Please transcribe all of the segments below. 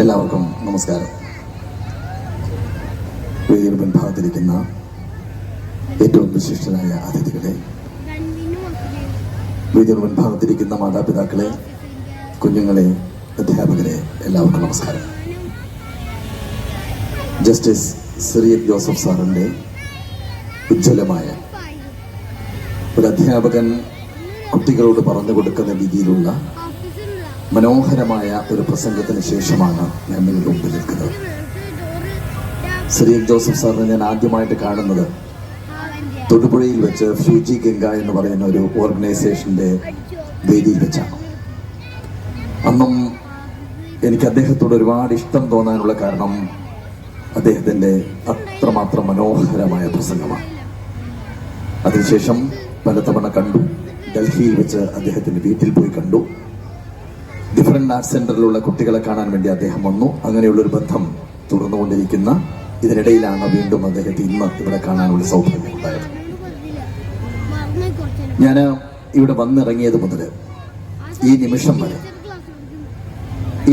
എല്ലാവർക്കും നമസ്കാരം. വേദിയുടെ മുൻഭാഗത്തിരിക്കുന്ന ഏറ്റവും വിശിഷ്ടരായ അതിഥികളെ വേദിയുടെ മുൻഭാഗത്തിരിക്കുന്ന മാതാപിതാക്കളെ കുഞ്ഞുങ്ങളെ അധ്യാപകരെ എല്ലാവർക്കും നമസ്കാരം. ജസ്റ്റിസ് സിറിയക് ജോസഫ് സാറിന്റെ ഉജ്ജ്വലമായ ഒരു അധ്യാപകൻ കുട്ടികളോട് പറഞ്ഞു കൊടുക്കുന്ന രീതിയിലുള്ള മനോഹരമായ ഒരു പ്രസംഗത്തിന് ശേഷമാണ് ഞാൻ നിങ്ങളുടെ മുമ്പിൽ നിൽക്കുന്നത്. ശ്രീ ജോസഫ് സാറിനെ ഞാൻ ആദ്യമായിട്ട് കാണുന്നത്. തൊടുപുഴയിൽ വെച്ച് ഫ്യൂജി ഗംഗ എന്ന് പറയുന്ന ഒരു ഓർഗനൈസേഷന്റെ വേദിയിൽ വെച്ചാണ്. അന്നും എനിക്ക് അദ്ദേഹത്തോട് ഒരുപാട് ഇഷ്ടം തോന്നാനുള്ള കാരണം അദ്ദേഹത്തിന്റെ അത്രമാത്രം മനോഹരമായ പ്രസംഗമാണ്. അതിനുശേഷം പലതവണ കണ്ടു. ഡൽഹിയിൽ വെച്ച് അദ്ദേഹത്തിന്റെ വീട്ടിൽ പോയി കണ്ടു. ഡിഫറെന്റ് ആർട്സ് സെന്ററിലുള്ള കുട്ടികളെ കാണാൻ വേണ്ടി അദ്ദേഹം വന്നു. അങ്ങനെയുള്ള ഒരു ബന്ധം തുറന്നുകൊണ്ടിരിക്കുന്ന ഇതിനിടയിലാണ് വീണ്ടും അദ്ദേഹത്തെ ഇന്ന് ഇവിടെ കാണാനുള്ള സൗഭാഗ്യം ഉണ്ടായത്. ഞാൻ ഇവിടെ വന്നിറങ്ങിയത് മുതൽ ഈ നിമിഷം വരെ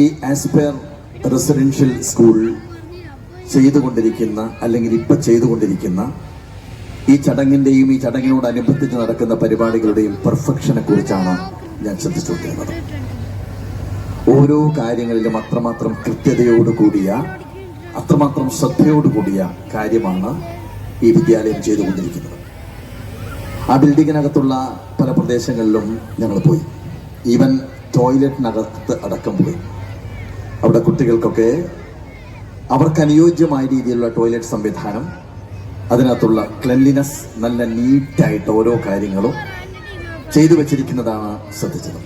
ഈ ആസ്പയർ റെസിഡൻഷ്യൽ സ്കൂൾ ചെയ്തുകൊണ്ടിരിക്കുന്ന അല്ലെങ്കിൽ ഇപ്പൊ ചെയ്തുകൊണ്ടിരിക്കുന്ന ഈ ചടങ്ങിന്റെയും ഈ ചടങ്ങിനോടനുബന്ധിച്ച് നടക്കുന്ന പരിപാടികളുടെയും പെർഫെക്ഷനെ കുറിച്ചാണ് ഞാൻ ശ്രദ്ധിച്ചുകൊണ്ടിരുന്നത്. ഓരോ കാര്യങ്ങളിലും അത്രമാത്രം കൃത്യതയോട് കൂടിയ അത്രമാത്രം ശ്രദ്ധയോട് കൂടിയ കാര്യമാണ് ഈ വിദ്യാലയം ചെയ്തുകൊണ്ടിരിക്കുന്നത്. ആ ബിൽഡിങ്ങിനകത്തുള്ള പല പ്രദേശങ്ങളിലും ഞങ്ങൾ പോയി. ഈവൻ ടോയ്ലറ്റിനകത്ത് അടക്കം പോയി. അവിടെ കുട്ടികൾക്കൊക്കെ അവർക്ക് അനുയോജ്യമായ രീതിയിലുള്ള ടോയ്ലറ്റ് സംവിധാനം അതിനകത്തുള്ള ക്ലെൻലിനെസ് നല്ല നീറ്റായിട്ട് ഓരോ കാര്യങ്ങളും ചെയ്തു വച്ചിരിക്കുന്നതാണ് ശ്രദ്ധിച്ചത്.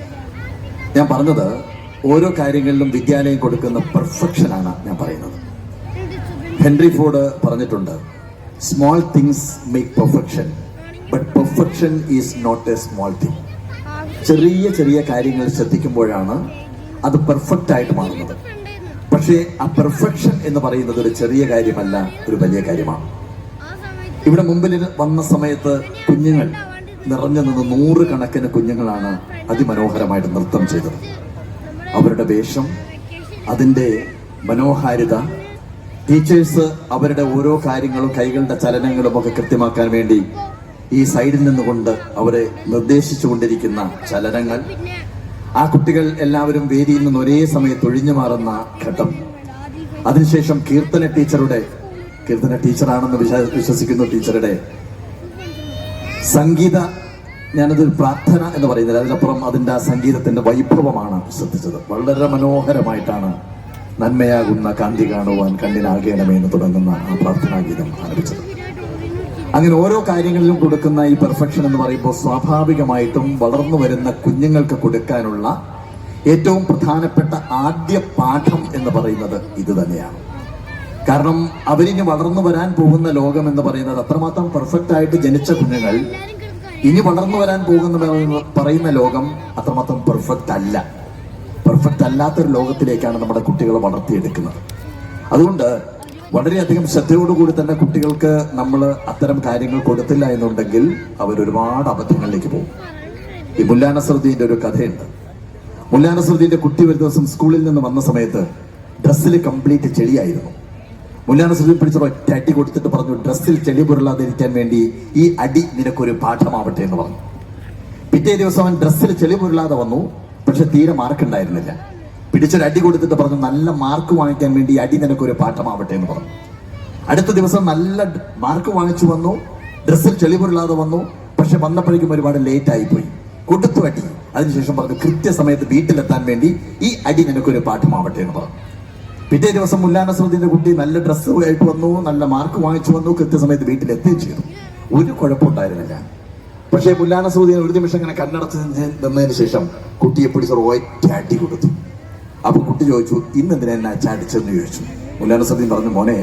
ഞാൻ പറഞ്ഞത് ഓരോ കാര്യങ്ങളിലും വിദ്യാലയം കൊടുക്കുന്ന പെർഫെക്ഷനാണ് ഞാൻ പറയുന്നത്. ഹെൻറി ഫോർഡ് പറഞ്ഞിട്ടുണ്ട് small things make perfection but perfection is not a small thing ചെറിയ ചെറിയ കാര്യങ്ങൾ ശ്രദ്ധിക്കുമ്പോഴാണ് അത് പെർഫെക്റ്റ് ആയിട്ട് മാറുന്നത്. പക്ഷേ ആ പെർഫെക്ഷൻ എന്ന് പറയുന്നത് ഒരു ചെറിയ കാര്യമല്ല ഒരു വലിയ കാര്യമാണ്. ഇവിടെ മുമ്പിൽ വന്ന സമയത്ത് കുഞ്ഞുങ്ങൾ നിറഞ്ഞു നിന്ന് നൂറുകണക്കിന് കുഞ്ഞുങ്ങളാണ് അതിമനോഹരമായിട്ട് നൃത്തം ചെയ്തത്. അവരുടെ വേഷം അതിന്റെ മനോഹാരിത ടീച്ചേഴ്സ് അവരുടെ ഓരോ കാര്യങ്ങളും കൈകളുടെ ചലനങ്ങളും ഒക്കെ കൃത്യമാക്കാൻ വേണ്ടി ഈ സൈഡിൽ നിന്നുകൊണ്ട് അവരെ നിർദ്ദേശിച്ചു കൊണ്ടിരിക്കുന്ന ചലനങ്ങൾ. ആ കുട്ടികൾ എല്ലാവരും വേദിയിൽ നിന്ന് ഒരേ സമയത്ത് ഒഴിഞ്ഞു മാറുന്ന ഘട്ടം. അതിനുശേഷം കീർത്തന ടീച്ചറുടെ കീർത്തന ടീച്ചറാണെന്ന് വിശ്വസിക്കുന്ന ടീച്ചറുടെ സംഗീത ഞാനതൊരു പ്രാർത്ഥന എന്ന് പറയുന്നത് അതിനപ്പുറം അതിന്റെ ആ സംഗീതത്തിന്റെ വൈഭവമാണ് ശ്രദ്ധിച്ചത്. വളരെ മനോഹരമായിട്ടാണ് നന്മയാകുന്ന കാന്തി കാണുവാൻ കണ്ണിനാകേണമേ എന്ന് തുടങ്ങുന്ന ആ പ്രാർത്ഥനാ ഗീതം ആരംഭിച്ചത്. അങ്ങനെ ഓരോ കാര്യങ്ങളിലും കൊടുക്കുന്ന ഈ പെർഫെക്ഷൻ എന്ന് പറയുമ്പോൾ സ്വാഭാവികമായിട്ടും വളർന്നു വരുന്ന കുഞ്ഞുങ്ങൾക്ക് കൊടുക്കാനുള്ള ഏറ്റവും പ്രധാനപ്പെട്ട ആദ്യ പാഠം എന്ന് പറയുന്നത് ഇത് തന്നെയാണ്. കാരണം അവരിനി വളർന്നു വരാൻ പോകുന്ന ലോകം എന്ന് പറയുന്നത് അത്രമാത്രം പെർഫെക്റ്റ് ആയിട്ട് ജനിച്ച കുഞ്ഞുങ്ങൾ ഇനി വളർന്നു വരാൻ പോകുന്ന പറയുന്ന- ലോകം അത്രമാത്രം പെർഫെക്റ്റ് അല്ല. പെർഫെക്റ്റ് അല്ലാത്തൊരു ലോകത്തിലേക്കാണ് നമ്മുടെ കുട്ടികളെ വളർത്തിയെടുക്കുന്നത്. അതുകൊണ്ട് വളരെയധികം ശ്രദ്ധയോടുകൂടി തന്നെ കുട്ടികൾക്ക് നമ്മൾ അത്തരം കാര്യങ്ങൾ കൊടുത്തില്ല എന്നുണ്ടെങ്കിൽ അവർ ഒരുപാട് അബദ്ധങ്ങളിലേക്ക് പോകും. ഈ മുല്ലാ ഒരു കഥയുണ്ട്. മുല്ലാ കുട്ടി ഒരു ദിവസം സ്കൂളിൽ നിന്ന് വന്ന സമയത്ത് ഡ്രസ്സിൽ കംപ്ലീറ്റ് ചെളിയായിരുന്നു. മുല്ലാ സുധീർ പിടിച്ചൊരു ഒറ്റ അടി കൊടുത്തിട്ട് പറഞ്ഞു ഡ്രസ്സിൽ ചെളി പുരളാതിരിക്കാൻ വേണ്ടി ഈ അടി നിനക്കൊരു പാഠമാവട്ടെ എന്ന് പറഞ്ഞു. പിറ്റേ ദിവസം അവൻ ഡ്രസ്സിൽ ചെളി പുരളാതെ വന്നു പക്ഷെ തീരെ മാർക്ക് ഉണ്ടായിരുന്നില്ല. പിടിച്ചൊരു അടി കൊടുത്തിട്ട് പറഞ്ഞു നല്ല മാർക്ക് വാങ്ങിക്കാൻ വേണ്ടി ഈ അടി നിനക്കൊരു പാഠമാവട്ടെ എന്ന് പറഞ്ഞു. അടുത്ത ദിവസം നല്ല മാർക്ക് വാങ്ങിച്ചു വന്നു ഡ്രസ്സിൽ ചെളി പുരളാതെ വന്നു പക്ഷെ വന്നപ്പോഴേക്കും ഒരുപാട് ലേറ്റ് ആയിപ്പോയി. പോയി കൊടുത്തു അടി. അതിനുശേഷം പറഞ്ഞു കൃത്യസമയത്ത് വീട്ടിലെത്താൻ വേണ്ടി ഈ അടി നിനക്കൊരു പാഠമാവട്ടെ എന്ന് പറഞ്ഞു. പിറ്റേ ദിവസം മുല്ലാ നസറുദ്ദീന്റെ കുട്ടി നല്ല ഡ്രസ്സ് ആയിട്ട് വന്നു നല്ല മാർക്ക് വാങ്ങിച്ചു വന്നു കൃത്യസമയത്ത് വീട്ടിലെത്തുകയും ചെയ്തു. ഒരു കുഴപ്പമുണ്ടായിരുന്നില്ല. പക്ഷേ മുല്ലാ നസറുദ്ദീൻ ഒരു നിമിഷം ഇങ്ങനെ കണ്ണടച്ച് നിന്നതിന് ശേഷം കുട്ടിയെ പിടിച്ച് ഒറ്റ അടി കൊടുത്തു. അപ്പൊ കുട്ടി ചോദിച്ചു ഇന്ന് എന്തിനാ എന്നെ അച്ചാടിച്ചെന്ന് ചോദിച്ചു? മുല്ലാ നസറുദ്ദീൻ പറഞ്ഞു മോനെ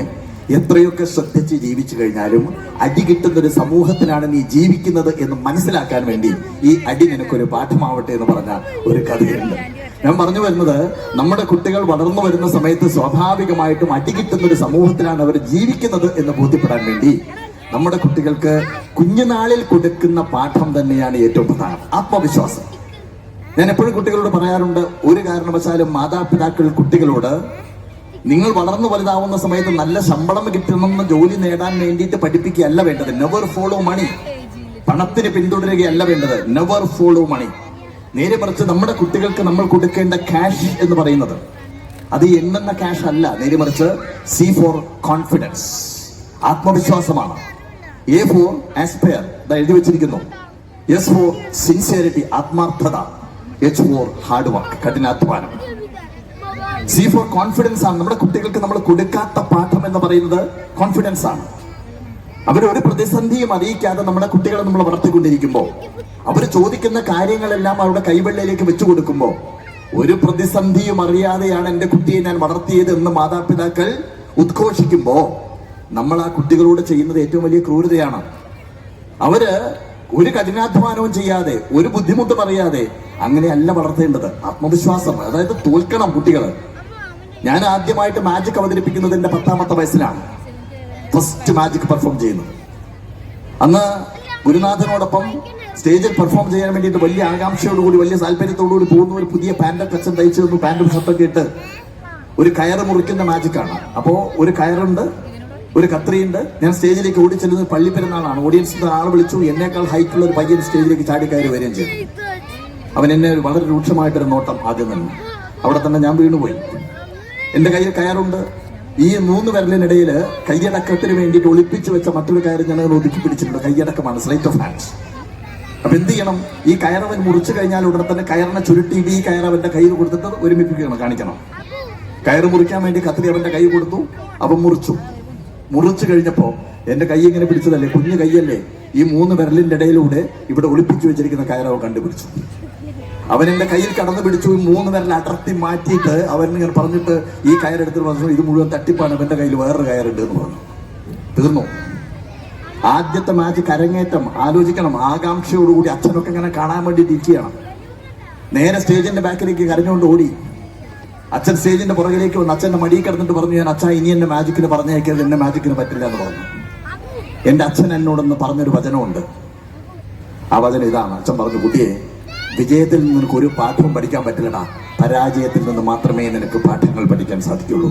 എത്രയൊക്കെ ശ്രദ്ധിച്ച് ജീവിച്ചു കഴിഞ്ഞാലും അടി കിട്ടുന്ന ഒരു സമൂഹത്തിലാണ് നീ ജീവിക്കുന്നത് എന്ന് മനസ്സിലാക്കാൻ വേണ്ടി ഈ അടി നിനക്കൊരു പാഠമാവട്ടെ എന്ന് പറഞ്ഞ ഒരു കഥയുണ്ട്. ഞാൻ പറഞ്ഞു വരുന്നത് നമ്മുടെ കുട്ടികൾ വളർന്നു വരുന്ന സമയത്ത് സ്വാഭാവികമായിട്ടും അടികിട്ടുന്ന ഒരു സമൂഹത്തിലാണ് അവർ ജീവിക്കുന്നത് എന്ന് ബോധ്യപ്പെടാൻ വേണ്ടി. നമ്മുടെ കുട്ടികൾക്ക് കുഞ്ഞുനാളിൽ കൊടുക്കുന്ന പാഠം തന്നെയാണ് ഏറ്റവും പ്രധാനം. ആത്മവിശ്വാസം. ഞാൻ എപ്പോഴും കുട്ടികളോട് പറയാറുണ്ട് ഒരു കാരണവശാലും മാതാപിതാക്കൾ കുട്ടികളോട് നിങ്ങൾ വളർന്നു വലുതാവുന്ന സമയത്ത് നല്ല ശമ്പളം കിട്ടണമെന്ന് ജോലി നേടാൻ വേണ്ടിയിട്ട് പഠിപ്പിക്കുകയല്ല വേണ്ടത്. നെവർ ഫോളോ മണി പണത്തിന് പിന്തുടരുകയല്ല വേണ്ടത്. നെവർ ഫോളോ മണി നേരെ മറിച്ച് നമ്മുടെ കുട്ടികൾക്ക് നമ്മൾ കൊടുക്കേണ്ട ക്യാഷ് എന്ന് പറയുന്നത് അത് എണ്ണുന്ന ക്യാഷ് അല്ല. നേരെ മറിച്ച് സി ഫോർ കോൺഫിഡൻസ് ആത്മവിശ്വാസമാണ്. എ ഫോർ ആസ്പയർ എഴുതി വെച്ചിരിക്കുന്നു. എസ് ഫോർ സിൻസിയറിറ്റി ആത്മാർത്ഥത. എച്ച് ഫോർ ഹാർഡ് വർക്ക് കഠിനാധ്വാനം. സി ഫോർ കോൺഫിഡൻസ് ആണ്. നമ്മുടെ കുട്ടികൾക്ക് നമ്മൾ കൊടുക്കാത്ത പാഠം എന്ന് പറയുന്നത് കോൺഫിഡൻസ് ആണ്. അവർ ഒരു പ്രതിസന്ധിയും അറിയിക്കാതെ നമ്മുടെ കുട്ടികളെ നമ്മൾ വളർത്തിക്കൊണ്ടിരിക്കുമ്പോൾ അവർ ചോദിക്കുന്ന കാര്യങ്ങളെല്ലാം അവരുടെ കൈവെള്ളയിലേക്ക് വെച്ചു കൊടുക്കുമ്പോൾ ഒരു പ്രതിസന്ധിയും അറിയാതെയാണ് എന്റെ കുട്ടിയെ ഞാൻ വളർത്തിയത് എന്ന് മാതാപിതാക്കൾ ഉദ്ഘോഷിക്കുമ്പോൾ നമ്മൾ ആ കുട്ടികളോട് ചെയ്യുന്നത് ഏറ്റവും വലിയ ക്രൂരതയാണ്. അവർ ഒരു കഠിനാധ്വാനവും ചെയ്യാതെ ഒരു ബുദ്ധിമുട്ടും അറിയാതെ അങ്ങനെയല്ല വളർത്തേണ്ടത്. ആത്മവിശ്വാസം അതായത് തോൽക്കണം കുട്ടികൾ ഞാൻ ആദ്യമായിട്ട് മാജിക് അവതരിപ്പിക്കുന്നത് എന്റെ പത്താമത്തെ വയസ്സിലാണ്. ഫസ്റ്റ് മാജിക് പെർഫോം ചെയ്യുന്നത് അന്ന് ഗുരുനാഥനോടൊപ്പം സ്റ്റേജിൽ പെർഫോം ചെയ്യാൻ വേണ്ടിയിട്ട് വലിയ ആകാംക്ഷയോടുകൂടി വലിയ താല്പര്യത്തോടുകൂടി പോകുന്ന ഒരു പുതിയ പാന്റൊക്കെ അച്ഛൻ തയ്ച്ചു തന്നു. പാന്റും ഷർട്ടൊക്കെ ഇട്ട് ഒരു കയറ് മുറിക്കുന്ന മാജിക്കാണ്. അപ്പോൾ ഒരു കയറുണ്ട് ഒരു കത്രിയുണ്ട്. ഞാൻ സ്റ്റേജിലേക്ക് ഓടി ചെല്ലുന്നത് പള്ളി പെരുന്നാളാണ്. ഓഡിയൻസിൽ ആൾ വിളിച്ചു. എന്നേക്കാൾ ഹൈറ്റുള്ള ഒരു പയ്യൻ സ്റ്റേജിലേക്ക് ചാടി കയറി വരികയും ചെയ്തു. അവൻ എന്നെ വളരെ രൂക്ഷമായിട്ടൊരു നോട്ടം ആദ്യം തന്നെ. അവിടെ തന്നെ ഞാൻ വീണുപോയി. എന്റെ കയ്യിൽ കയറുണ്ട്. ഈ മൂന്ന് വിരലിനിടയിൽ കൈയടക്കത്തിന് വേണ്ടിയിട്ട് ഒളിപ്പിച്ചു വെച്ച മറ്റൊരു കയറ് ഞങ്ങൾ ഒതുക്കി പിടിച്ചിട്ടുണ്ട്. കൈയടക്കമാണ് സ്ലൈറ്റ് ഓഫ് ഹാൻഡ്സ് അപ്പൊ എന്ത് ചെയ്യണം? ഈ കയറവൻ മുറിച്ചു കഴിഞ്ഞാൽ ഉടനെ തന്നെ കയറിനെ ചുരുട്ടിയിട്ട് ഈ കയറവന്റെ കയ്യിൽ കൊടുത്തിട്ട് ഒരുമിപ്പിക്കണം കാണിക്കണം. കയറ് മുറിക്കാൻ വേണ്ടി കത്തിരി അവന്റെ കൈ കൊടുത്തു അവൻ മുറിച്ചു. മുറിച്ചു കഴിഞ്ഞപ്പോ എന്റെ കൈ ഇങ്ങനെ പിടിച്ചതല്ലേ? കുഞ്ഞു കൈയല്ലേ? ഈ മൂന്ന് വിരലിന്റെ ഇടയിലൂടെ ഇവിടെ ഒളിപ്പിച്ചു വെച്ചിരിക്കുന്ന കയറവൻ കണ്ടുപിടിച്ചു. അവൻ എന്റെ കയ്യിൽ കടന്നു പിടിച്ചു മൂന്ന് വിരൽ അടർത്തി മാറ്റിയിട്ട് അവൻ ഇങ്ങനെ പറഞ്ഞിട്ട് ഈ കയറെടുത്ത് പറഞ്ഞു ഇത് മുഴുവൻ തട്ടിപ്പാണ് അവന്റെ കയ്യിൽ വേറൊരു കയറുണ്ട് എന്ന് പറഞ്ഞു. തീർന്നു? ആദ്യത്തെ മാച്ച് കരങ്ങേറ്റം. ആലോചിക്കണം ആകാംക്ഷയോടുകൂടി അച്ഛനൊക്കെ ഇങ്ങനെ കാണാൻ വേണ്ടി ഇരിക്കുകയാണ്. നേരെ സ്റ്റേജിന്റെ ബാക്കിലേക്ക് കരഞ്ഞുകൊണ്ട് ഓടി. അച്ഛൻ സ്റ്റേജിന്റെ പുറകിലേക്ക് വന്ന് അച്ഛന്റെ മടിയിൽ കിടന്നിട്ട് പറഞ്ഞു ഞാൻ അച്ഛൻ ഇനി എന്റെ മാജിക്കിന് പറഞ്ഞേക്കരുത് എന്റെ മാജിക്കിന് പറ്റില്ല എന്ന് പറഞ്ഞു. എന്റെ അച്ഛൻ എന്നോടൊന്ന് പറഞ്ഞൊരു വചനമുണ്ട്. ആ വചനം ഇതാണ്. അച്ഛൻ പറഞ്ഞു കുട്ടിയെ വിജയത്തിൽ നിനക്ക് ഒരു പാഠവും പഠിക്കാൻ പറ്റില്ലടാ. പരാജയത്തിൽ നിന്ന് മാത്രമേ നിനക്ക് പാഠങ്ങൾ പഠിക്കാൻ സാധിക്കുള്ളൂ.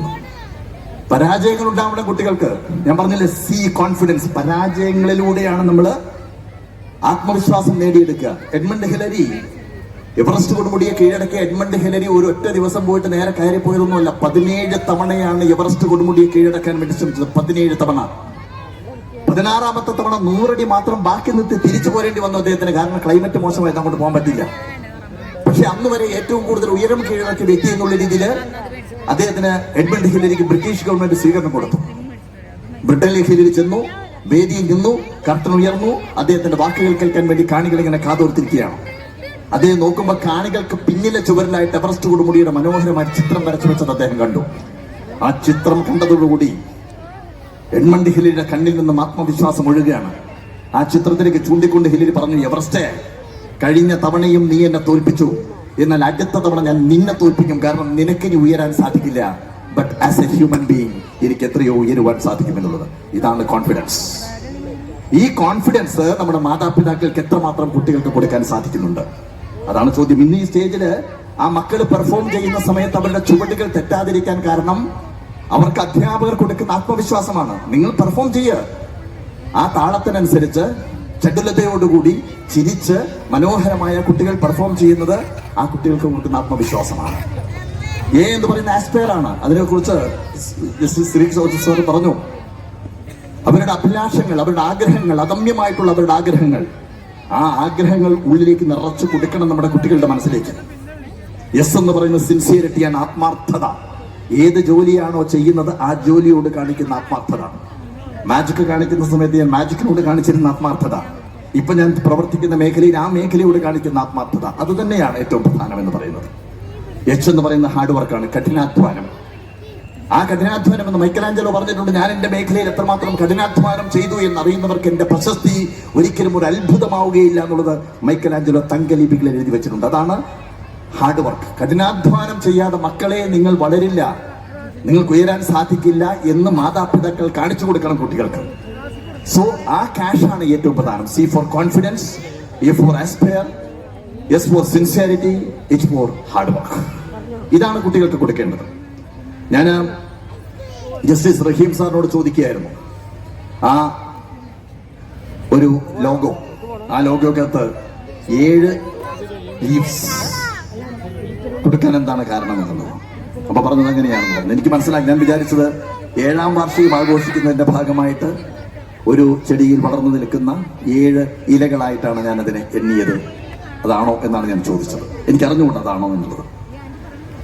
പരാജയങ്ങൾ ഉണ്ടാവുന്ന കുട്ടികൾക്ക്. ഞാൻ പറഞ്ഞില്ലേ സി കോൺഫിഡൻസ് പരാജയങ്ങളിലൂടെയാണ് നമ്മൾ ആത്മവിശ്വാസം നേടിയെടുക്കുക. എഡ്മണ്ട് ഹിലരി എവറസ്റ്റ് കൊടുമുടിയെ കീഴടക്കിയ എഡ്മണ്ട് ഹിലരി ഒരു ഒറ്റ ദിവസം പോയിട്ട് നേരെ കയറി പോയതൊന്നുമല്ല പതിനേഴ് തവണയാണ് എവറസ്റ്റ് കൊടുമുടിയെ കീഴടക്കാൻ വേണ്ടി ശ്രമിച്ചത്. പതിനേഴ് തവണ. പതിനാറാമത്തെ തവണ നൂറടി മാത്രം ബാക്കി നിർത്തി തിരിച്ചു പോരേണ്ടി വന്നു അദ്ദേഹത്തിന്. കാരണം ക്ലൈമറ്റ് മോശമായി അങ്ങോട്ട് പോകാൻ പറ്റില്ല പക്ഷെ അന്ന് വരെ ഏറ്റവും കൂടുതൽ ഉയരം കീഴടക്കിയ വ്യക്തി എന്നുള്ള രീതിയിൽ അദ്ദേഹത്തിന് എഡ്മണ്ട് ഹില്ലരിക്ക് ബ്രിട്ടീഷ് ഗവൺമെന്റ് സ്വീകരണം കൊടുത്തു. ബ്രിട്ടനിലെ ഹില്ലരി ചെന്നു വേദിയിൽ നിന്നു കർട്ടൻ ഉയർന്നു അദ്ദേഹത്തിന്റെ വാക്കുകൾ കേൾക്കാൻ വേണ്ടി കാണികൾ ഇങ്ങനെ കാതോർത്തിരിക്കുകയാണ്. അദ്ദേഹം നോക്കുമ്പോൾ കാണികൾക്ക് പിന്നിലെ ചുവരിലായിട്ട് എവറസ്റ്റ് കൊടുമുടിയുടെ മനോഹരമായ ചിത്രം വരച്ചു വെച്ചത് അദ്ദേഹം കണ്ടു. ആ ചിത്രം കണ്ടതോടുകൂടി എഡ്മണ്ട് ഹിലിയുടെ കണ്ണിൽ നിന്നും ആത്മവിശ്വാസം ഒഴുകുകയാണ്. ആ ചിത്രത്തിലേക്ക് ചൂണ്ടിക്കൊണ്ട് ഹിലിരി പറഞ്ഞു എവറസ്റ്റേ കഴിഞ്ഞ തവണയും നീ എന്നെ തോൽപ്പിച്ചു. എന്നാൽ അടുത്ത തവണ ഞാൻ നിന്നെ തോൽപ്പിക്കും. കാരണം നിനക്കിനി ഉയരാൻ സാധിക്കില്ല. But as a human being എനിക്ക് എത്രയോ ഉയരുവാൻ സാധിക്കുമെന്നുള്ളത്. ഇതാണ് കോൺഫിഡൻസ് ഈ കോൺഫിഡൻസ് നമ്മുടെ മാതാപിതാക്കൾക്ക് എത്രമാത്രം കുട്ടികൾക്ക് കൊടുക്കാൻ സാധിക്കുന്നുണ്ട്? അതാണ് ചോദ്യം. ഇന്ന് ഈ സ്റ്റേജിൽ ആ മക്കൾ പെർഫോം ചെയ്യുന്ന സമയത്ത് അവരുടെ ചുവടുകൾ തെറ്റാതിരിക്കാൻ കാരണം അവർക്ക് അധ്യാപകർ കൊടുക്കുന്ന ആത്മവിശ്വാസമാണ്. നിങ്ങൾ പെർഫോം ചെയ്യുക ആ താളത്തിനനുസരിച്ച് ചടുലതയോടുകൂടി ചിരിച്ച് മനോഹരമായ കുട്ടികൾ പെർഫോം ചെയ്യുന്നത് ആ കുട്ടികൾക്ക് കൊടുക്കുന്ന ആത്മവിശ്വാസമാണ്. എ എന്ന് പറയുന്ന ആസ്പയർ ആണ്. അതിനെക്കുറിച്ച് ജസ്റ്റിസ് ശ്രീ സാർ പറഞ്ഞു. അവരുടെ അഭിലാഷങ്ങൾ അവരുടെ ആഗ്രഹങ്ങൾ അദമ്യമായിട്ടുള്ള അവരുടെ ആഗ്രഹങ്ങൾ ആ ആഗ്രഹങ്ങൾ ഉള്ളിലേക്ക് നിറച്ചു കൊടുക്കണം നമ്മുടെ കുട്ടികളുടെ മനസ്സിലേക്ക്. എസ് എന്ന് പറയുന്ന സിൻസിയറിറ്റിയാണ് ആത്മാർത്ഥത. ഏത് ജോലിയാണോ ചെയ്യുന്നത് ആ ജോലിയോട് കാണിക്കുന്ന ആത്മാർത്ഥത. മാജിക് കാണിക്കുന്ന സമയത്ത് ഞാൻ മാജിക്കിനോട് കാണിച്ചിരുന്ന ആത്മാർത്ഥത. ഇപ്പൊ ഞാൻ പ്രവർത്തിക്കുന്ന മേഖലയിൽ ആ മേഖലയോട് കാണിക്കുന്ന ആത്മാർത്ഥത. അത് തന്നെയാണ് ഏറ്റവും പ്രധാനം എന്ന് പറയുന്നത്. എച്ച് എന്ന് പറയുന്ന ഹാർഡ് വർക്കാണ് കഠിനാധ്വാനം. ആ കഠിനാധ്വാനം എന്ന് മൈക്കലാഞ്ചലോ പറഞ്ഞിട്ടുണ്ട് ഞാൻ എന്റെ മേഖലയിൽ എത്രമാത്രം കഠിനാധ്വാനം ചെയ്തു എന്ന് അറിയുന്നവർക്ക് എന്റെ പ്രശസ്തി ഒരിക്കലും ഒരു അത്ഭുതമാവുകയില്ല എന്നുള്ളത് മൈക്കലാഞ്ചലോ തങ്കലിപികളിൽ എഴുതി വെച്ചിട്ടുണ്ട്. അതാണ് ഹാർഡ് വർക്ക്. കഠിനാധ്വാനം ചെയ്യാതെ മക്കളെ നിങ്ങൾ വളരില്ല. നിങ്ങൾക്ക് ഉയരാൻ സാധിക്കില്ല എന്ന് മാതാപിതാക്കൾ കാണിച്ചു കൊടുക്കണം കുട്ടികൾക്ക്. സോ ആ ക്യാഷ് ആണ് ഏറ്റവും പ്രധാനം. C for confidence A for aspire S for sincerity H for hard work ഇതാണ് കുട്ടികൾക്ക് കൊടുക്കേണ്ടത്. ഞാൻ ജസ്റ്റിസ് റഹീം സാറിനോട് ചോദിക്കുകയായിരുന്നു. ആ ഒരു ലോഗോ ആ ലോഗോക്കകത്ത് ഏഴ് ലീവ്സ് കൊടുക്കാൻ എന്താണ് കാരണം എന്നുള്ളത്? അപ്പൊ പറഞ്ഞത് അങ്ങനെയാണെന്ന് എനിക്ക് മനസ്സിലാക്കി ഞാൻ വിചാരിച്ചത് ഏഴാം വാർഷികം ആഘോഷിക്കുന്നതിന്റെ ഭാഗമായിട്ട് ഒരു ചെടിയിൽ വളർന്നു നിൽക്കുന്ന ഏഴ് ഇലകളായിട്ടാണ് ഞാൻ അതിനെ എണ്ണിയത്. അതാണോ എന്നാണ് ഞാൻ ചോദിച്ചത്. എനിക്ക് അറിഞ്ഞുകൊണ്ട് അതാണോ എന്നുള്ളത്.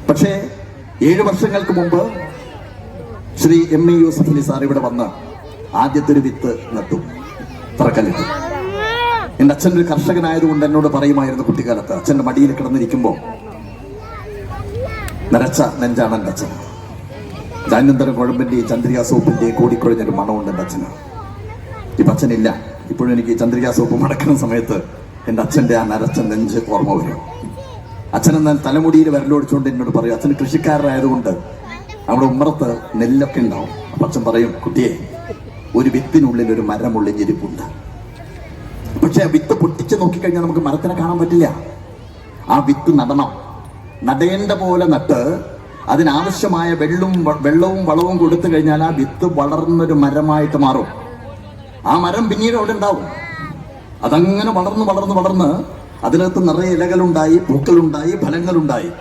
പക്ഷേ ഏഴ് വർഷങ്ങൾക്ക് മുമ്പ് Shri M E Yusuf Ali sir ഇവിടെ വന്ന് ആദ്യത്തെ ഒരു വിത്ത് നട്ടു. തറക്കല്ലിട്ടു. എന്റെ അച്ഛൻ ഒരു കർഷകനായതുകൊണ്ട് എന്നോട് പറയുമായിരുന്നു കുട്ടിക്കാലത്ത്. അച്ഛന്റെ മടിയിൽ കിടന്നിരിക്കുമ്പോൾ നരച്ച നെഞ്ചാണ് എന്റെ അച്ഛൻ. ധാന്യന്തര കുഴമ്പിന്റെ ചന്ദ്രിക സോപ്പിന്റെ കൂടിക്കൊഴിഞ്ഞൊരു മണമുണ്ട് എന്റെ അച്ഛന്. ഇപ്പൊ അച്ഛനില്ല. ഇപ്പോഴും എനിക്ക് ചന്ദ്രിക സോപ്പ് മടക്കുന്ന സമയത്ത് എന്റെ അച്ഛന്റെ ആ നരച്ച നെഞ്ച് ഓർമ്മ വരും. അച്ഛൻ എന്നാൽ തലമുടിയിൽ വിരലോടിച്ചുകൊണ്ട് എന്നോട് പറയും അച്ഛന് കൃഷിക്കാരനായതുകൊണ്ട് നമ്മുടെ ഉമ്മറത്ത് നെല്ലൊക്കെ ഉണ്ടാവും. അപ്പൊ അച്ഛൻ പറയും കുട്ടിയെ ഒരു വിത്തിനുള്ളിൽ ഒരു മരം ഒളിഞ്ഞിരിപ്പുണ്ട്. പക്ഷെ ആ വിത്ത് പൊട്ടിച്ച് നോക്കിക്കഴിഞ്ഞാൽ നമുക്ക് മരത്തിനെ കാണാൻ പറ്റില്ല. ആ വിത്ത് നടണം. നടേണ്ട പോലെ നട്ട് അതിനാവശ്യമായ വെള്ളും വെള്ളവും വളവും കൊടുത്തു കഴിഞ്ഞാൽ ആ വിത്ത് വളർന്നൊരു മരമായിട്ട് മാറും. ആ മരം പിന്നീട് അവിടെ ഉണ്ടാവും. അതങ്ങനെ വളർന്ന് വളർന്ന് വളർന്ന് അതിനകത്ത് നിറയെ ഇലകളുണ്ടായി പൂക്കളുണ്ടായി ഫലങ്ങളുണ്ടായി.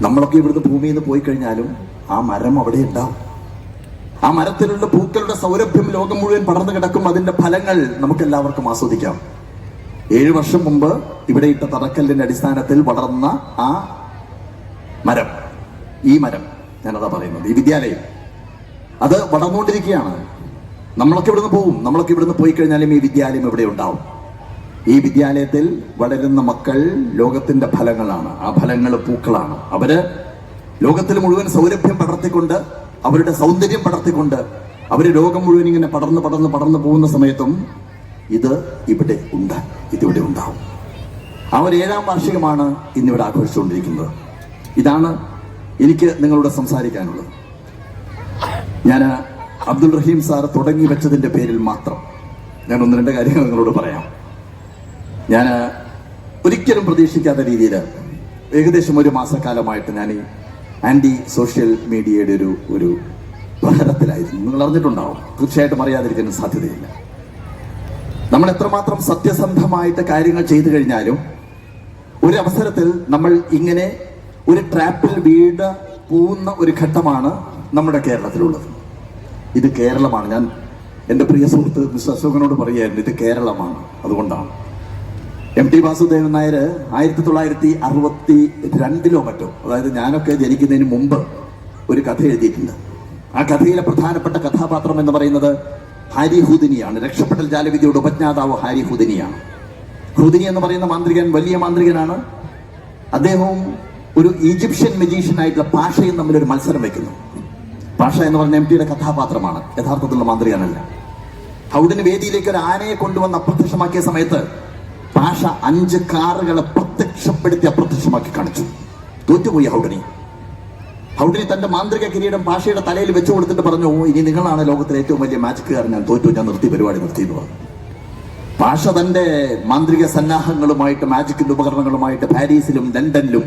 നമ്മളൊക്കെ ഇവിടുത്തെ ഭൂമിയിൽ നിന്ന് പോയി കഴിഞ്ഞാലും ആ മരം അവിടെ ഉണ്ടാവും. ആ മരത്തിലുള്ള പൂക്കളുടെ സൗരഭ്യം ലോകം മുഴുവൻ പടർന്നു കിടക്കും അതിന്റെ ഫലങ്ങൾ നമുക്ക് എല്ലാവർക്കും ആസ്വദിക്കാം. ഏഴു വർഷം മുമ്പ് ഇവിടെ ഇട്ട തറക്കല്ലിന്റെ അടിസ്ഥാനത്തിൽ വളർന്ന ആ മരം ഈ മരം ഞാനതാ പറയുന്നത് ഈ വിദ്യാലയം. അത് വളർന്നുകൊണ്ടിരിക്കുകയാണ്. നമ്മളൊക്കെ ഇവിടുന്ന് പോവും. നമ്മളൊക്കെ ഇവിടുന്ന് പോയി കഴിഞ്ഞാലും ഈ വിദ്യാലയം ഇവിടെ ഉണ്ടാവും. ഈ വിദ്യാലയത്തിൽ വളരുന്ന മക്കൾ ലോകത്തിന്റെ ഫലങ്ങളാണ്. ആ ഫലങ്ങൾ പൂക്കളാണ്. അവർ ലോകത്തിൽ മുഴുവൻ സൗരഭ്യം പടർത്തിക്കൊണ്ട് അവരുടെ സൗന്ദര്യം പടർത്തിക്കൊണ്ട് അവർ ലോകം മുഴുവൻ ഇങ്ങനെ പടർന്ന് പടർന്ന് പടർന്നു പോകുന്ന സമയത്തും ഇത് ഇവിടെ ഉണ്ട് ഇതിവിടെ ഉണ്ടാവും. ആ ഒരു ഏഴാം വാർഷികമാണ് ഇന്നിവിടെ ആഘോഷിച്ചുകൊണ്ടിരിക്കുന്നത്. ഇതാണ് എനിക്ക് നിങ്ങളോട് സംസാരിക്കാനുള്ളത്. ഞാൻ അബ്ദുൾ റഹീം സാർ തുടങ്ങി വെച്ചതിന്റെ പേരിൽ മാത്രം ഞാൻ ഒന്ന് രണ്ട് കാര്യങ്ങൾ നിങ്ങളോട് പറയാം. ഞാൻ ഒരിക്കലും പ്രതീക്ഷിക്കാത്ത രീതിയിൽ ഏകദേശം ഒരു മാസക്കാലമായിട്ട് ഞാൻ ഈ ആന്റി സോഷ്യൽ മീഡിയയുടെ ഒരു ഒരു പ്രഹരത്തിലായിരുന്നു. നിങ്ങൾ അറിഞ്ഞിട്ടുണ്ടാവും. തീർച്ചയായിട്ടും അറിയാതിരിക്കാൻ സാധ്യതയില്ല. നമ്മൾ എത്രമാത്രം സത്യസന്ധമായിട്ട് കാര്യങ്ങൾ ചെയ്തു കഴിഞ്ഞാലും ഒരു അവസരത്തിൽ നമ്മൾ ഇങ്ങനെ ഒരു ട്രാപ്പിൽ വീട് പോകുന്ന ഒരു ഘട്ടമാണ് നമ്മുടെ കേരളത്തിലുള്ളത്. ഇത് കേരളമാണ്. ഞാൻ എന്റെ പ്രിയ സുഹൃത്ത് മിസ്റ്റർ അശോകനോട് പറയുകയായിരുന്നു ഇത് കേരളമാണ്. അതുകൊണ്ടാണ്. എം ടി വാസുദേവൻ നായർ ആയിരത്തി തൊള്ളായിരത്തി അറുപത്തി രണ്ടിലോ മറ്റോ അതായത് ഞാനൊക്കെ ജനിക്കുന്നതിന് മുമ്പ് ഒരു കഥ എഴുതിയിട്ടുണ്ട്. ആ കഥയിലെ പ്രധാനപ്പെട്ട കഥാപാത്രം എന്ന് പറയുന്നത് ഹാരി ഹുദിനിയാണ് രക്ഷപ്പെടൽ ജാലവിദ്യയുടെ ഉപജ്ഞാതാവ് ഹാരി ഹുദിനിയാണ് ഹുദിനി എന്ന് പറയുന്ന മാന്ത്രികൻ വലിയ മാന്ത്രികനാണ്. അദ്ദേഹവും ഒരു ഈജിപ്ഷ്യൻ മജീഷ്യൻ ആയിട്ടുള്ള പാഷയും തമ്മിൽ ഒരു മത്സരം വെക്കുന്നു. പാഷ എന്ന് പറഞ്ഞ എം ടിയുടെ കഥാപാത്രമാണ്. യഥാർത്ഥത്തിലുള്ള മാന്ത്രികനല്ല. ഹൗഡിന് വേദിയിലേക്ക് ഒരു ആനയെ കൊണ്ടുവന്ന് അപ്രത്യക്ഷമാക്കിയ സമയത്ത് പാഷ അഞ്ച് കാറുകളെ പ്രത്യക്ഷപ്പെടുത്തി അപ്രത്യക്ഷമാക്കി കാണിച്ചു. തോറ്റുപോയി ഹൗഡിനി. ഹൗഡിനി തന്റെ മാന്ത്രിക കിരീടം പാഷയുടെ തലയിൽ വെച്ചു കൊടുത്തിട്ട് പറഞ്ഞു "ഓ, ഇനി നിങ്ങളാണ് ലോകത്തിലെ ഏറ്റവും വലിയ മാജിക്കുകാരൻ. ഞാൻ തോറ്റു ഞാൻ നിർത്തി പരിപാടി നിർത്തി എന്ന് പറഞ്ഞു. പാഷ തന്റെ മാന്ത്രിക സന്നാഹങ്ങളുമായിട്ട് മാജിക്കിന്റെ ഉപകരണങ്ങളുമായിട്ട് പാരീസിലും ലണ്ടനിലും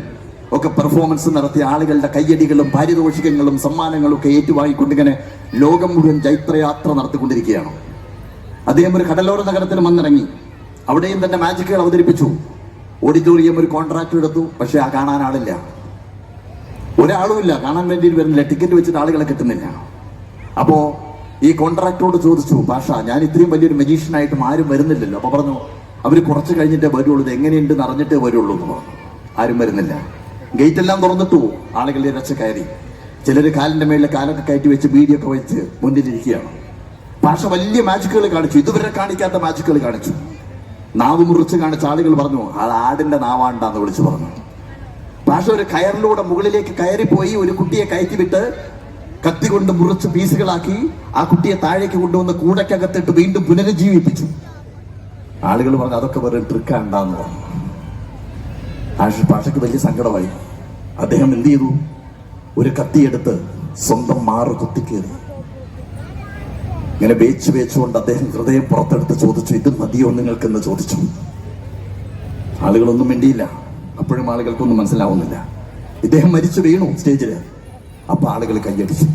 ഒക്കെ പെർഫോമൻസ് നടത്തിയ ആളുകളുടെ കയ്യടികളും പാരിതോഷികങ്ങളും സമ്മാനങ്ങളും ഒക്കെ ഏറ്റുവാങ്ങിക്കൊണ്ടിങ്ങനെ ലോകം മുഴുവൻ ജൈത്രയാത്ര നടത്തിക്കൊണ്ടിരിക്കുകയാണ്. അദ്ദേഹം ഒരു കടലോര നഗരത്തിൽ വന്നിറങ്ങി. അവിടെയും തന്റെ മാജിക്കുകൾ അവതരിപ്പിച്ചു. ഓഡിറ്റോറിയം ഒരു കോൺട്രാക്ട് എടുത്തു പക്ഷെ ആ കാണാൻ ആളില്ല. ഒരാളുമില്ല. കാണാൻ വേണ്ടി വരുന്നില്ല. ടിക്കറ്റ് വെച്ചിട്ട് ആളുകളെ കിട്ടുന്നില്ല. അപ്പോ ഈ കോൺട്രാക്ടറോട് ചോദിച്ചു ഭാഷ ഞാൻ ഇത്രയും വലിയൊരു മജീഷ്യനായിട്ടും ആരും വരുന്നില്ലല്ലോ. അപ്പൊ പറഞ്ഞു അവർ കുറച്ച് കഴിഞ്ഞിട്ടേ വരുള്ളൂ. ഇത് എങ്ങനെയുണ്ടെന്ന് അറിഞ്ഞിട്ടേ വരുള്ളൂ. എന്ന് പറഞ്ഞു. ആരും വരുന്നില്ല. ഗേറ്റ് എല്ലാം തുറന്നിട്ടു. ആളുകൾ രക്ഷ കയറി. ചിലർ കാലിന്റെ മേളിൽ കാലൊക്കെ കയറ്റി വെച്ച് ബീഡിയൊക്കെ വെച്ച് മുന്നിലിരിക്കുകയാണ്. ഭാഷ വലിയ മാജിക്കുകൾ കാണിച്ചു. ഇതുവരെ കാണിക്കാത്ത മാജിക്കുകൾ കാണിച്ചു. നാവ് മുറിച്ച് കാണിച്ച ആളുകൾ പറഞ്ഞു അത് ആടിന്റെ നാവാണ്ടാന്ന് വിളിച്ചു പറഞ്ഞു. ഭാഷ ഒരു കയറിലൂടെ മുകളിലേക്ക് കയറിപ്പോയി ഒരു കുട്ടിയെ കയറ്റിവിട്ട് കത്തി കൊണ്ട് മുറിച്ച് പീസുകളാക്കി ആ കുട്ടിയെ താഴേക്ക് കൊണ്ടുവന്ന് കൂടക്കകത്തിട്ട് വീണ്ടും പുനരുജ്ജീവിപ്പിച്ചു. ആളുകൾ പറഞ്ഞു അതൊക്കെ വെറും ട്രിക്കാണ്ടാന്ന് പറഞ്ഞു. ആഷ് പാഷയ്ക്ക് വലിയ സങ്കടമായി. അദ്ദേഹം എന്ത് ചെയ്തു? ഒരു കത്തിയെടുത്ത് സ്വന്തം മാറ് കുത്തിക്കേറി. ഇങ്ങനെ വേച്ച് വേച്ചുകൊണ്ട് അദ്ദേഹം ഹൃദയം പുറത്തെടുത്ത് ചോദിച്ചു ഇത് മതിയോ? നിങ്ങൾക്കെന്ന് ചോദിച്ചു. ആളുകളൊന്നും മിണ്ടിയില്ല. അപ്പോഴും ആളുകൾക്കൊന്നും മനസ്സിലാവുന്നില്ല. ഇദ്ദേഹം മരിച്ചു വീണു സ്റ്റേജിൽ അപ്പൊ ആളുകൾ കയ്യടിച്ചു.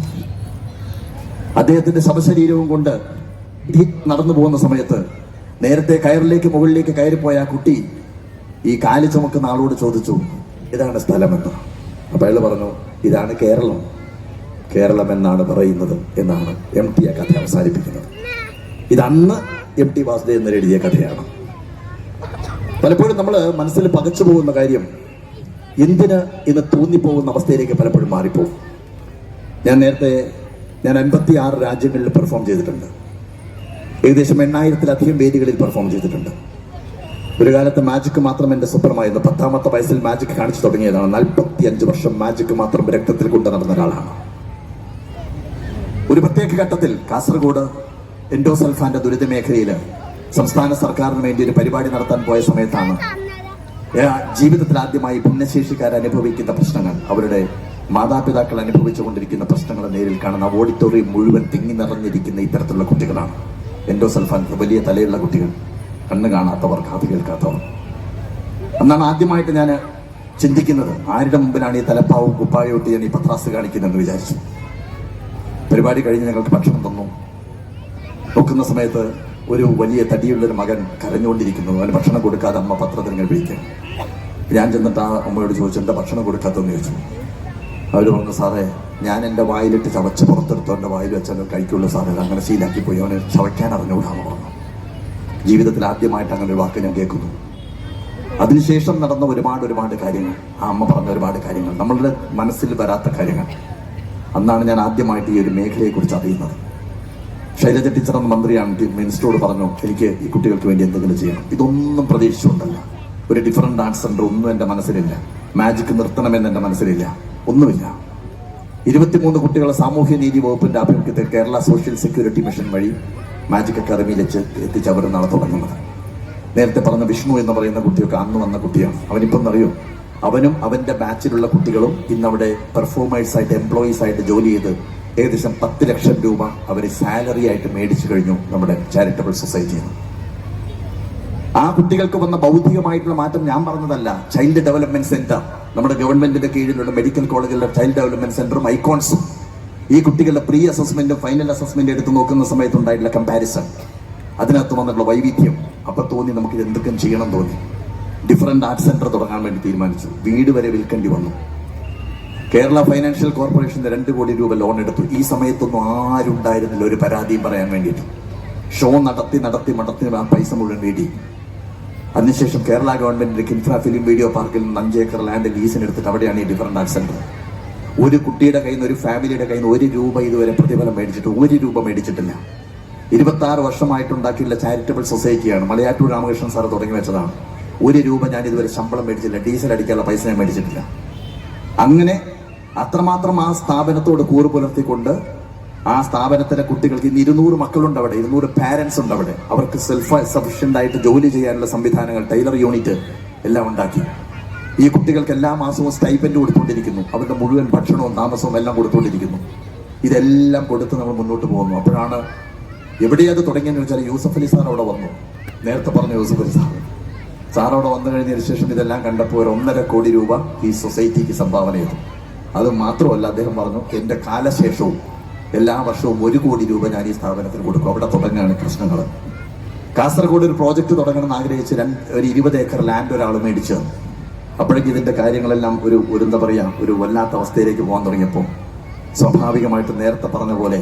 അദ്ദേഹത്തിന്റെ ശവശരീരവും കൊണ്ട് നടന്നു പോകുന്ന സമയത്ത് നേരത്തെ കയറിലേക്ക് മുകളിലേക്ക് കയറിപ്പോയ ആ കുട്ടി ഈ കാൽ ചുമക്കുന്ന ആളോട് ചോദിച്ചു ഇതാണ് സ്ഥലമെന്ന്? അപ്പൊ അയാൾ പറഞ്ഞു ഇതാണ് കേരളം. കേരളം എന്നാണ് പറയുന്നത് എന്നാണ് എം ടി ആ കഥ അവസാനിപ്പിക്കുന്നത്. ഇതന്ന് എം ടി വാസുദേവൻ എഴുതിയ കഥയാണ്. പലപ്പോഴും നമ്മൾ മനസ്സിൽ പകച്ചു പോകുന്ന കാര്യം എന്തിന് എന്ന് തോന്നിപ്പോകുന്ന അവസ്ഥയിലേക്ക് പലപ്പോഴും മാറിപ്പോകും. ഞാൻ നേരത്തെ ഞാൻ അൻപത്തി ആറ് രാജ്യങ്ങളിൽ പെർഫോം ചെയ്തിട്ടുണ്ട്. ഏകദേശം എണ്ണായിരത്തിലധികം വേദികളിൽ പെർഫോം ചെയ്തിട്ടുണ്ട്. ഒരു കാലത്ത് മാജിക്ക് മാത്രം എന്റെ സ്വപ്നമായിരുന്നു. പത്താമത്തെ വയസ്സിൽ മാജിക് കാണിച്ചു തുടങ്ങിയതാണ്. നാൽപ്പത്തി അഞ്ച് വർഷം മാജിക് മാത്രം രക്തത്തിൽ കൊണ്ടു നടന്ന ഒരാളാണ്. ഒരു പ്രത്യേക ഘട്ടത്തിൽ കാസർഗോഡ് എൻഡോസൽഫാന്റെ ദുരിത മേഖലയിൽ സംസ്ഥാന സർക്കാരിന് വേണ്ടി ഒരു പരിപാടി നടത്താൻ പോയ സമയത്താണ്. ജീവിതത്തിൽ ആദ്യമായി ഭിന്നശേഷിക്കാർ അനുഭവിക്കുന്ന പ്രശ്നങ്ങൾ. അവരുടെ മാതാപിതാക്കൾ അനുഭവിച്ചുകൊണ്ടിരിക്കുന്ന പ്രശ്നങ്ങൾ നേരിൽ കാണുന്ന ഓഡിറ്റോറിയം മുഴുവൻ തിങ്ങി നിറഞ്ഞിരിക്കുന്ന ഇത്തരത്തിലുള്ള കുട്ടികളാണ്. എൻഡോ സൽഫാൻ വലിയ തലയുള്ള കുട്ടികൾ. കണ്ണ് കാണാത്തവർ കാത് കേൾക്കാത്തവർ. അന്നാണ് ആദ്യമായിട്ട് ഞാൻ ചിന്തിക്കുന്നത് ആരുടെ മുമ്പിലാണ് ഈ തലപ്പാവും കുപ്പായവും ഇട്ട് ഞാൻ ഈ പത്രാസ് കാണിക്കുന്നതെന്ന് വിചാരിച്ചു. പരിപാടി കഴിഞ്ഞ് ഞങ്ങൾക്ക് ഭക്ഷണം തന്നു. നോക്കുന്ന സമയത്ത് ഒരു വലിയ തടിയുള്ള ഒരു മകൻ കരഞ്ഞുകൊണ്ടിരിക്കുന്നു. അവന് ഭക്ഷണം കൊടുക്കാതെ അമ്മ പത്രത്തിൽ ഇങ്ങനെ ഞാൻ ചെന്നിട്ട് ആ അമ്മയോട് ചോദിച്ചു എന്താ ഭക്ഷണം കൊടുക്കാത്തതെന്ന് ചോദിച്ചു? അവർ പറഞ്ഞു സാറേ ഞാൻ എന്റെ വായിലിട്ട് ചവച്ച് പുറത്തെടുത്തോ. എന്റെ വായിൽ വെച്ചാൽ കഴിക്കുള്ളൂ സാറേ. അങ്ങനെ ശീലാക്കി പോയി അവനെ ചവയ്ക്കാൻ അറിഞ്ഞുകൂടാന്ന് പറഞ്ഞു. ജീവിതത്തിൽ ആദ്യമായിട്ട് അങ്ങനെ ഒരു വാക്ക് ഞാൻ കേൾക്കുന്നു. അതിനുശേഷം നടന്ന ഒരുപാട് ഒരുപാട് കാര്യങ്ങൾ. ആ അമ്മ പറഞ്ഞ ഒരുപാട് കാര്യങ്ങൾ. നമ്മളുടെ മനസ്സിൽ വരാത്ത കാര്യങ്ങൾ. അന്നാണ് ഞാൻ ആദ്യമായിട്ട് ഈ ഒരു മേഖലയെക്കുറിച്ച് അറിയുന്നത്. ശൈലജ ടീച്ചർ എന്ന മന്ത്രിയാണ് മിനിസ്റ്ററോട് പറഞ്ഞു എനിക്ക് ഈ കുട്ടികൾക്ക് വേണ്ടി എന്തെങ്കിലും ചെയ്യണം. ഇതൊന്നും പ്രതീക്ഷിച്ചുകൊണ്ടല്ല. ഒരു ഡിഫറന്റ് ഡാൻസ് സെന്റർ ഒന്നും എന്റെ മനസ്സിലില്ല. മാജിക് നിർത്തണമെന്ന് എന്റെ മനസ്സിലില്ല. ഒന്നുമില്ല. ഇരുപത്തിമൂന്ന് കുട്ടികളെ സാമൂഹ്യ നീതി വകുപ്പിന്റെ ആഭിമുഖ്യത്തിൽ കേരള സോഷ്യൽ സെക്യൂരിറ്റി മിഷൻ വഴി മാജിക് അക്കാദമിയിൽ വെച്ച് എത്തിച്ച് അവർ നാളെ തുടങ്ങുന്നത് നേരത്തെ പറഞ്ഞ വിഷ്ണു എന്ന് പറയുന്ന കുട്ടിയൊക്കെ അന്ന് വന്ന കുട്ടിയാണ്. അവനിപ്പം അറിയോ? അവനും അവന്റെ ബാച്ചിലുള്ള കുട്ടികളും ഇന്നവിടെ പെർഫോമേഴ്സ് ആയിട്ട് എംപ്ലോയീസ് ആയിട്ട് ജോലി ചെയ്ത് ഏകദേശം പത്ത് ലക്ഷം രൂപ അവർ സാലറി ആയിട്ട് മേടിച്ചു കഴിഞ്ഞു നമ്മുടെ ചാരിറ്റബിൾ സൊസൈറ്റിയിൽ നിന്ന് ആ കുട്ടികൾക്ക് വന്ന ബൗദ്ധികമായിട്ടുള്ള മാറ്റം ഞാൻ പറഞ്ഞതല്ല. ചൈൽഡ് ഡെവലപ്മെന്റ് സെന്റർ നമ്മുടെ ഗവൺമെന്റിന്റെ കീഴിലുള്ള മെഡിക്കൽ കോളേജിലെ ചൈൽഡ് ഡെവലപ്മെന്റ് സെന്ററും ഐക്കോൺസും. ഈ കുട്ടികളുടെ പ്രീ അസസ്മെന്റും ഫൈനൽ അസസ്മെന്റ് എടുത്ത് നോക്കുന്ന സമയത്ത് ഉണ്ടായിട്ടുള്ള കമ്പാരിസൺ അതിനകത്ത് വന്നിട്ടുള്ള വൈവിധ്യം. അപ്പൊ തോന്നി നമുക്ക് എന്തൊക്കെ ചെയ്യണം തോന്നി. ഡിഫറെന്റ് ആർട്ട് സെന്റർ തുടങ്ങാൻ വേണ്ടി തീരുമാനിച്ചു. വീട് വരെ വിൽക്കേണ്ടി വന്നു. കേരള ഫൈനാൻഷ്യൽ കോർപ്പറേഷന്റെ രണ്ട് കോടി രൂപ ലോൺ എടുത്തു. ഈ സമയത്തൊന്നും ആരുണ്ടായിരുന്നില്ല. ഒരു പരാതിയും പറയാൻ വേണ്ടിയിട്ട്. ഷോ നടത്തി നടത്തി നടത്തി ആ പൈസ മുഴുവൻ വേണ്ടി അതിനുശേഷം കേരള ഗവൺമെന്റിന്റെ കിൻഫ്ര ഫിലിം വീഡിയോ പാർക്കിൽ നിന്ന് അഞ്ചേക്കർ ലാൻഡ് ലീസിന് എടുത്തിട്ട് അവിടെയാണ് ഈ ഡിഫറന്റ് ആർട്ട് സെന്റർ ഒരു കുട്ടിയുടെ കയ്യിൽ നിന്ന് ഒരു ഫാമിലിയുടെ കയ്യിൽ നിന്ന് ഒരു രൂപ ഇതുവരെ പ്രതിഫലം മേടിച്ചിട്ട് ഒരു രൂപ മേടിച്ചിട്ടില്ല. ഇരുപത്തി ആറ് വർഷമായിട്ടുണ്ടാക്കിയുള്ള ചാരിറ്റബിൾ സൊസൈറ്റിയാണ് മലയാറ്റൂർ രാമകൃഷ്ണൻ സാർ തുടങ്ങി വെച്ചതാണ്. ഒരു രൂപ ഞാൻ ഇതുവരെ ശമ്പളം മേടിച്ചില്ല. ഡീസൽ അടിക്കാനുള്ള പൈസ ഞാൻ മേടിച്ചിട്ടില്ല. അങ്ങനെ അത്രമാത്രം ആ സ്ഥാപനത്തോട് കൂറ് പുലർത്തിക്കൊണ്ട് ആ സ്ഥാപനത്തിലെ കുട്ടികൾക്ക് ഇന്ന് ഇരുന്നൂറ് മക്കളുണ്ട് അവിടെ ഇരുന്നൂറ് പാരന്റ്സ് ഉണ്ട് അവിടെ അവർക്ക് സെൽഫ് സഫീഷ്യന്റ് ആയിട്ട് ജോലി ചെയ്യാനുള്ള സംവിധാനങ്ങൾ ടൈലർ യൂണിറ്റ് എല്ലാം ഉണ്ടാക്കി. ഈ കുട്ടികൾക്ക് എല്ലാ മാസവും സ്റ്റൈപ്പൻഡ് കൊടുത്തുകൊണ്ടിരിക്കുന്നു അവരുടെ മുഴുവൻ ഭക്ഷണവും താമസവും എല്ലാം കൊടുത്തുകൊണ്ടിരിക്കുന്നു ഇതെല്ലാം കൊടുത്ത് നമ്മൾ മുന്നോട്ട് പോകുന്നു. അപ്പോഴാണ് എവിടെയത് തുടങ്ങിയെന്ന് വെച്ചാൽ യൂസഫ് അലി സാർ അവിടെ വന്നു. നേരത്തെ പറഞ്ഞ യൂസഫ് അലി സാർ. അവിടെ വന്നു കഴിഞ്ഞതിന് ശേഷം ഇതെല്ലാം കണ്ടപ്പോൾ ഒരു ഒന്നര കോടി രൂപ ഈ സൊസൈറ്റിക്ക് സംഭാവന ചെയ്തു. അത് മാത്രമല്ല അദ്ദേഹം പറഞ്ഞു എന്റെ കാലശേഷവും എല്ലാ വർഷവും ഒരു കോടി രൂപ ഞാൻ ഈ സ്ഥാപനത്തിന് കൊടുക്കും. അവിടെ തുടങ്ങുകയാണ് പ്രശ്നങ്ങൾ. കാസർഗോഡ് ഒരു പ്രോജക്റ്റ് തുടങ്ങണമെന്ന് ആഗ്രഹിച്ച് ഒരു ഇരുപത് ഏക്കർ ലാൻഡ് ഒരാൾ മേടിച്ചു. അപ്പോഴേക്കും ഇതിന്റെ കാര്യങ്ങളെല്ലാം ഒരു ഒരു എന്താ പറയാ ഒരു വല്ലാത്ത അവസ്ഥയിലേക്ക് പോകാൻ തുടങ്ങിയപ്പോൾ സ്വാഭാവികമായിട്ട് നേരത്തെ പറഞ്ഞ പോലെ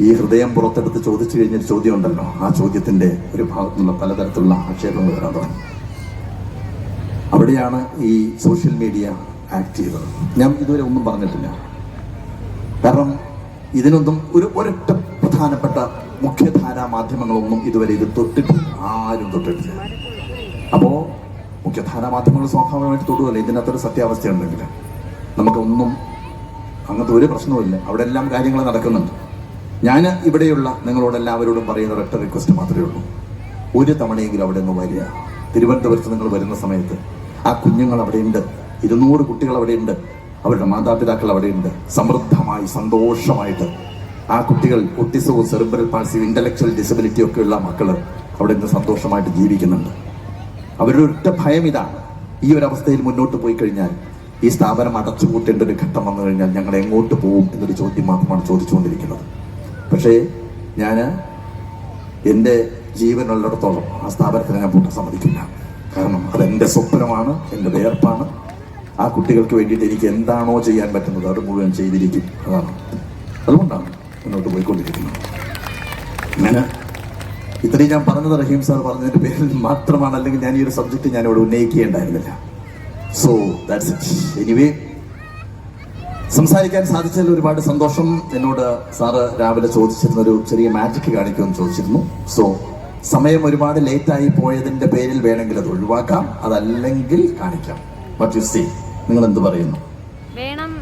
ഈ ഹൃദയം പുറത്തെടുത്ത് ചോദിച്ചു കഴിഞ്ഞൊരു ചോദ്യം ഉണ്ടല്ലോ ആ ചോദ്യത്തിന്റെ ഒരു ഭാഗത്തുള്ള പലതരത്തിലുള്ള ആക്ഷേപങ്ങൾ വരാൻ തുടങ്ങി. അവിടെയാണ് ഈ സോഷ്യൽ മീഡിയ ആക്ട് ചെയ്തത്. ഞാൻ ഇതുവരെ ഒന്നും പറഞ്ഞിട്ടില്ല. കാരണം ഇതിനൊന്നും ഒരു ഒരൊറ്റ പ്രധാനപ്പെട്ട മുഖ്യധാരാ മാധ്യമങ്ങളൊന്നും ഇതുവരെ ഇത് തൊട്ടിട്ടില്ല. ആരും തൊട്ടിട്ടില്ല. അപ്പോ മുഖ്യധാരാ മാധ്യമങ്ങൾ സ്വാഭാവികമായിട്ട് തൊടുകയല്ല ഇതിനകത്തൊരു സത്യാവസ്ഥയുണ്ടെങ്കിൽ നമുക്കൊന്നും അങ്ങനത്തെ ഒരു പ്രശ്നവുമില്ല. അവിടെ എല്ലാം കാര്യങ്ങൾ നടക്കുന്നുണ്ട്. ഞാൻ ഇവിടെയുള്ള നിങ്ങളോട് എല്ലാവരോടും പറയുന്ന ഒരൊറ്റ റിക്വസ്റ്റ് മാത്രമേ ഉള്ളൂ. ഒരു തവണയെങ്കിലും അവിടെ നിന്ന് വരിക. തിരുവനന്തപുരത്ത് നിങ്ങൾ വരുന്ന സമയത്ത് ആ കുഞ്ഞുങ്ങൾ അവിടെയുണ്ട്. ഇരുന്നൂറ് കുട്ടികൾ അവിടെയുണ്ട്. അവരുടെ മാതാപിതാക്കൾ അവിടെയുണ്ട്. സമൃദ്ധമായി സന്തോഷമായിട്ട്. ആ കുട്ടികൾ ഒട്ടിസവും സെറിബ്രൽ പാൾസിയും ഇന്റലക്ച്വൽ ഡിസബിലിറ്റി ഒക്കെ ഉള്ള മക്കൾ അവിടെ നിന്ന് സന്തോഷമായിട്ട് ജീവിക്കുന്നുണ്ട്. അവരുടെ ഒറ്റ ഭയം ഇതാണ് ഈ ഒരു അവസ്ഥയിൽ മുന്നോട്ട് പോയി കഴിഞ്ഞാൽ ഈ സ്ഥാപനം അടച്ചുപൂട്ടേണ്ട ഒരു ഘട്ടം വന്നു കഴിഞ്ഞാൽ ഞങ്ങൾ എങ്ങോട്ട് പോകും എന്നൊരു ചോദ്യം മാത്രമാണ് ചോദിച്ചുകൊണ്ടിരിക്കുന്നത്. പക്ഷേ ഞാൻ എന്റെ ജീവനുള്ളിടത്തോളം ആ സ്ഥാപനത്തിന് ഞാൻ പൂട്ടാൻ സമ്മതിക്കില്ല. കാരണം അതെന്റെ സ്വപ്നമാണ് എന്റെ വേർപ്പാണ് ആ കുട്ടികൾക്ക് വേണ്ടിയിട്ട് എനിക്ക് എന്താണോ ചെയ്യാൻ പറ്റുന്നത് അത് മുഴുവൻ ചെയ്തിരിക്കും. അതാണ്. അതുകൊണ്ടാണ് മുന്നോട്ട് പോയിക്കൊണ്ടിരിക്കുന്നത്. അങ്ങനെ ഇത്രയും ഞാൻ പറഞ്ഞത് റഹീം സാർ പറഞ്ഞതിന്റെ പേരിൽ മാത്രമാണ് അല്ലെങ്കിൽ ഞാൻ ഈ ഒരു സബ്ജക്റ്റ് ഞാൻ ഇവിടെ ഉന്നയിക്കുകയുണ്ടായിരുന്നില്ല. സോ ദാറ്റ്സ് ഇറ്റ് എനിവേ സംസാരിക്കാൻ സാധിച്ചതിൽ ഒരുപാട് സന്തോഷം. എന്നോട് സാറ് രാവിലെ ചോദിച്ചിരുന്ന ഒരു ചെറിയ മാജിക് കാണിക്കുമെന്ന് ചോദിച്ചിരുന്നു. സോ സമയം ഒരുപാട് ലേറ്റായി പോയതിന്റെ പേരിൽ വേണമെങ്കിൽ അത് ഒഴിവാക്കാം. അതല്ലെങ്കിൽ കാണിക്കാം. ബട്ട് യു സി നിങ്ങൾ എന്ത് പറയുന്നു? വേണം.